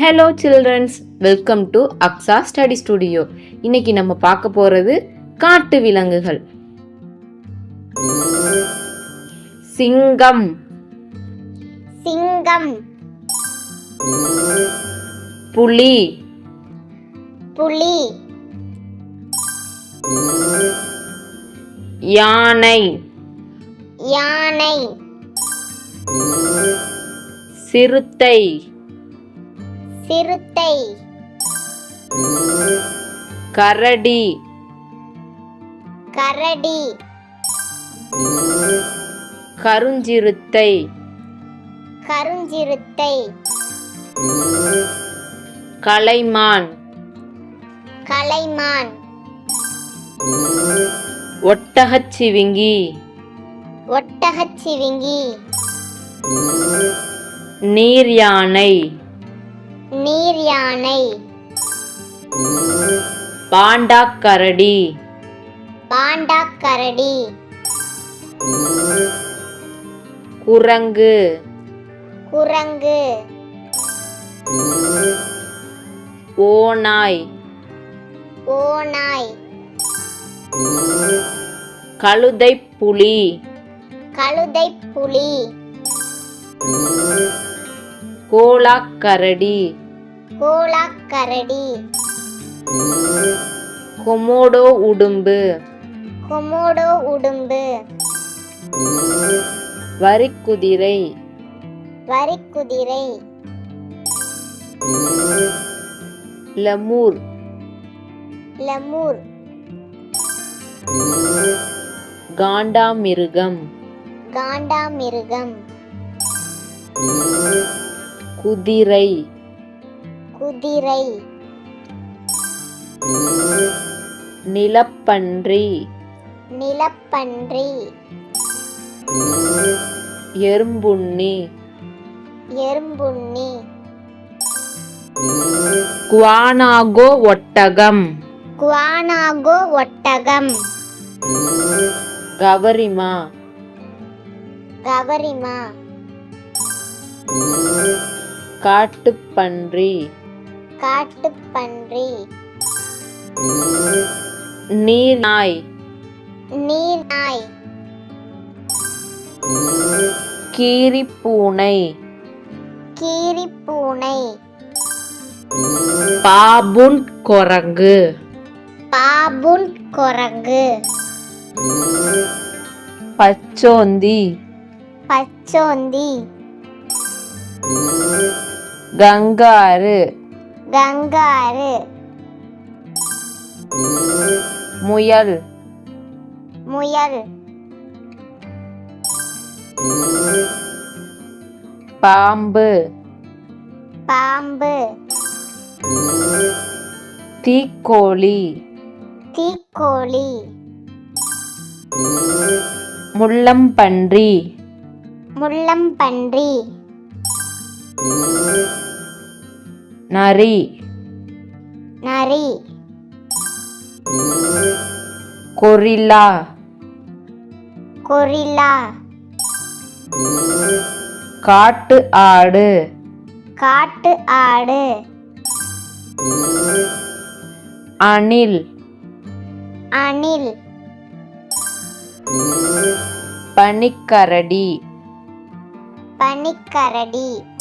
Hello children's welcome to Aqsa study studio இன்னைக்கு நம்ம பார்க்க போறது காட்டு விலங்குகள். சிங்கம். சிங்கம். புலி. புலி. யானை. யானை. சிறுத்தை. சிறுத்தை. கரடி. கரடி. கருஞ்சிறுத்தை. கருஞ்சிறுத்தை. கலைமான். கலைமான். ஒட்டகச்சிவிங்கி ஒட்டகச்சிவிங்கி நீர் யானை. நீர் யானை பாண்டாக்கரடி. பாண்டாக்கரடி. குரங்கு. குரங்கு. ஓநாய். ஓநாய். கழுதை புலி கழுதை புலி கோலாக்கரடி. கோலாக்கரடி. கொமோடோ உடும்பு. கொமோடோ உடும்பு. வரிக்குதிரை. வரிக்குதிரை. லெமூர். லெமூர். காண்டாமிருகம். காண்டாமிருகம். குதிரை. குதிரை. நிலப்பன்றி. நிலப்பன்றி. எறும்புண்ணி. எறும்புண்ணி. குவானாகோ ஒட்டகம். குவானாகோ ஒட்டகம். கவரிமா. கவரிமா. காட்டுப்பன்றி. காட்டுப்பன்றி. நீர்நாய். நீர்நாய். கீரிப்பூனை. கீரிப்பூனை. பாபுன் குரங்கு பாபுன் குரங்கு பச்சோந்தி. பச்சோந்தி. கங்காரு. கங்காரு. முயல். முயல். பாம்பு. பாம்பு. தீக்கோழி. தீக்கோழி. முள்ளம்பன்றி. முள்ளம்பன்றி. நரி. நரி. கொரில்லா. கொரில்லா. காட்டு ஆடு. காட்டு ஆடு. அணில். அணில். பனிக்கரடி. பனிக்கரடி.